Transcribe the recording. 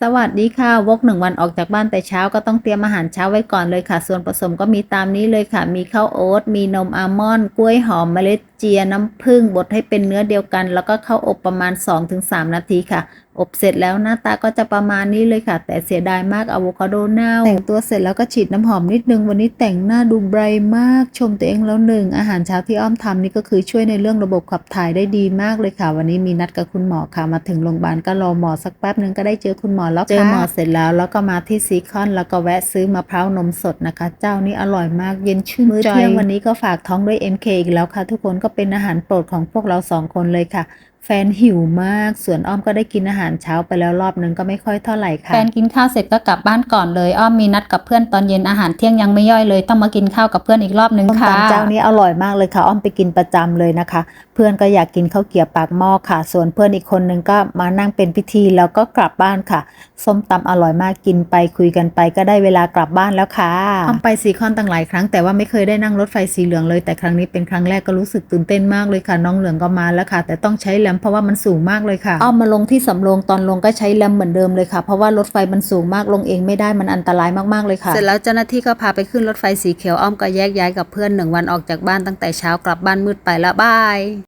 สวัสดีค่ะ วกหนึ่งวันออกจากบ้านแต่เช้าก็ต้องเตรียมอาหารเช้าไว้ก่อนเลยค่ะ ส่วนผสมก็มีตามนี้เลยค่ะ มีข้าวโอ๊ต มีนมอัลมอนด์ กล้วยหอมเมล็ดเจียน้ำผึ้งบดให้เป็นเนื้อเดียวกัน แล้วก็เข้าอบประมาณ 2-3 นาทีค่ะ อบเสร็จแล้วหน้าตาก็จะประมาณนี้เลยค่ะ แต่เสียดายมากอะโวคาโดเน่าแต่งตัวเสร็จแล้วก็ฉีดน้ำหอมนิดนึง วันนี้แต่งหน้าดูไบรท์มากชมตัวเองแล้วหนึ่งอาหารเช้าที่อ้อมทำนี่ก็คือช่วยในเรื่องระบบขับถ่ายได้ดีมากเลยค่ะ วันนี้มีนัดกับคุณหมอค่ะ มาถึงโรงพยาบาลก็รอหมอสักแป๊บนึงก็ได้เจอคุณหมอแล้วค่ะเจอหมอเสร็จแล้วแล้วก็มาที่ซีคอนแล้วก็แวะซื้อมะพร้าวนมสดนะคะ เจ้านี้อร่อยมากเย็นชื่นมื้อเที่ยงวันนี้ก็ฝากท้องด้วย MK อีกแล้วค่ะทุกคนก็เป็นอาหารโปรดของพวกเราสองคนเลยค่ะ แฟนหิวมาก ส่วนอ้อมก็ได้กินอาหารเช้าไปแล้วรอบนึงก็ไม่ค่อยเท่าไหร่ค่ะ แฟนกินข้าวเสร็จก็กลับบ้านก่อนเลย อ้อมมีนัดกับเพื่อนตอนเย็นอาหารเที่ยงยังไม่ย่อยเลย ต้องมากินข้าวกับเพื่อนอีกรอบนึงค่ะเจ้านี้อร่อยมากเลยค่ะ อ้อมไปกินประจำเลยนะคะ เพื่อนก็อยากกินข้าวเกรี๊ยวปากหม้อค่ะ ส่วนเพื่อนอีกคนนึงก็มานั่งเป็นพิธีแล้วก็กลับบ้านค่ะ ส้มตำอร่อยมากกินไปคุยกันไปก็ได้เวลากลับบ้านแล้วค่ะ อ้อมไปซีคอนตั้งหลายครั้งแต่ว่าไม่เคยได้นั่งรถไฟสีเหลืองเลย แต่ครั้งนี้เป็นครั้งแรกก็รู้สึกตื่นเต้นมากเลยค่ะ น้องเหลืองก็มาแล้วค่ะ แต่ต้องใช้แรมเพราะว่ามันสูงมากเลยค่ะอ้อมมาลงที่สำโรงตอนลงก็ใช้แรมเหมือนเดิมเลยค่ะ เพราะว่ารถไฟมันสูงมากลงเองไม่ได้มันอันตรายมากๆเลยค่ะ เสร็จแล้วเจ้าหน้าที่ก็พาไปขึ้นรถไฟสีเขียวอ้อมก็แยกย้ายกับเพื่อนหนึ่งวันออกจากบ้านตั้งแต่เช้ากลับบ้านมืดไปละบาย